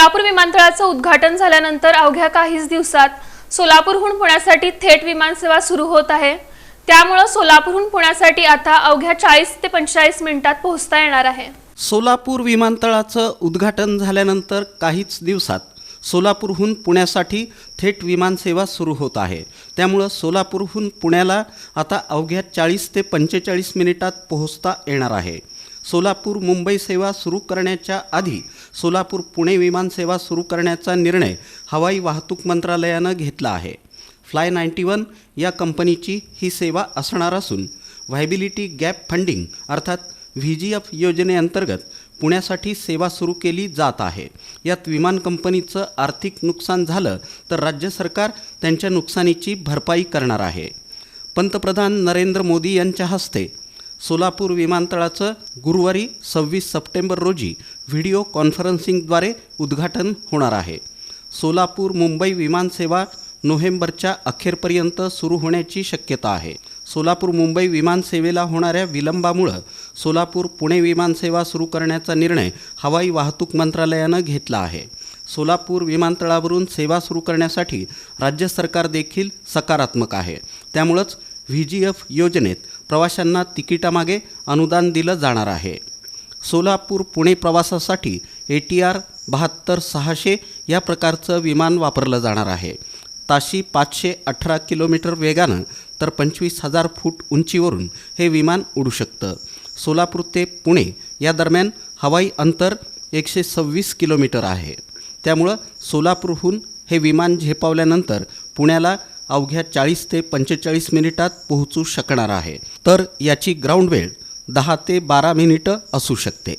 सोलापूर विमानतळाचं उद्घाटन झाल्यानंतर अवघ्या काहीच दिवसात सोलापूरहून पुण्यासाठी थेट विमानसेवा सुरू होत आहे. त्यामुळं सोलापूरहून पुण्यासाठी आता अवघ्या चाळीस ते पंचेचाळीस मिनिटात पोहोचता येणार आहे. सोलापूर विमानतळाचं उद्घाटन झाल्यानंतर काहीच दिवसात सोलापूरहून पुण्यासाठी थेट विमानसेवा सुरू होत आहे. त्यामुळं सोलापूरहून पुण्याला आता अवघ्या चाळीस ते पंचेचाळीस मिनिटात पोहोचता येणार आहे. सोलापूर मुंबई सेवा सुरू करण्याच्या आधी सोलापूर पुणे विमानसेवा सुरू करण्याचा निर्णय हवाई वाहतूक मंत्रालयानं घेतला आहे. फ्लाय नाईन्टी वन या कंपनीची ही सेवा असणार असून व्हायबिलिटी गॅप फंडिंग अर्थात व्ही जी एफ योजनेअंतर्गत पुण्यासाठी सेवा सुरू केली जात आहे. यात विमान कंपनीचं आर्थिक नुकसान झालं तर राज्य सरकार त्यांच्या नुकसानीची भरपाई करणार आहे. पंतप्रधान नरेंद्र मोदी यांच्या हस्ते सोलापूर विमानतळाचं गुरुवारी सव्वीस सप्टेंबर रोजी व्हिडिओ कॉन्फरन्सिंगद्वारे उद्घाटन होणार आहे. सोलापूर मुंबई विमानसेवा नोव्हेंबरच्या अखेरपर्यंत सुरू होण्याची शक्यता आहे. सोलापूर मुंबई विमानसेवेला होणाऱ्या विलंबामुळं सोलापूर पुणे विमानसेवा सुरू करण्याचा निर्णय हवाई वाहतूक मंत्रालयानं घेतला आहे. सोलापूर विमानतळावरून सेवा सुरू करण्यासाठी राज्य सरकार देखील सकारात्मक आहे. त्यामुळंच व्ही जी एफ योजनेत प्रवाशांना तिकिटामागे अनुदान दिलं जाणार आहे. सोलापूर पुणे प्रवासासाठी ए टी आर बहात्तर सहाशे या प्रकारचं विमान वापरलं जाणार आहे. ताशी पाचशे अठरा किलोमीटर वेगानं तर पंचवीस हजार फूट उंचीवरून हे विमान उडू शकतं. सोलापूर ते पुणे या दरम्यान हवाई अंतर एकशे सव्वीस किलोमीटर आहे. त्यामुळं सोलापूरहून हे विमान झेपावल्यानंतर पुण्याला अवघ्या चाळीस ते पंचेचाळीस मिनिटात पोहोचू शकणार आहे. तर याची ग्राउंड वेळ दहा ते बारा मिनिटं असू शकते.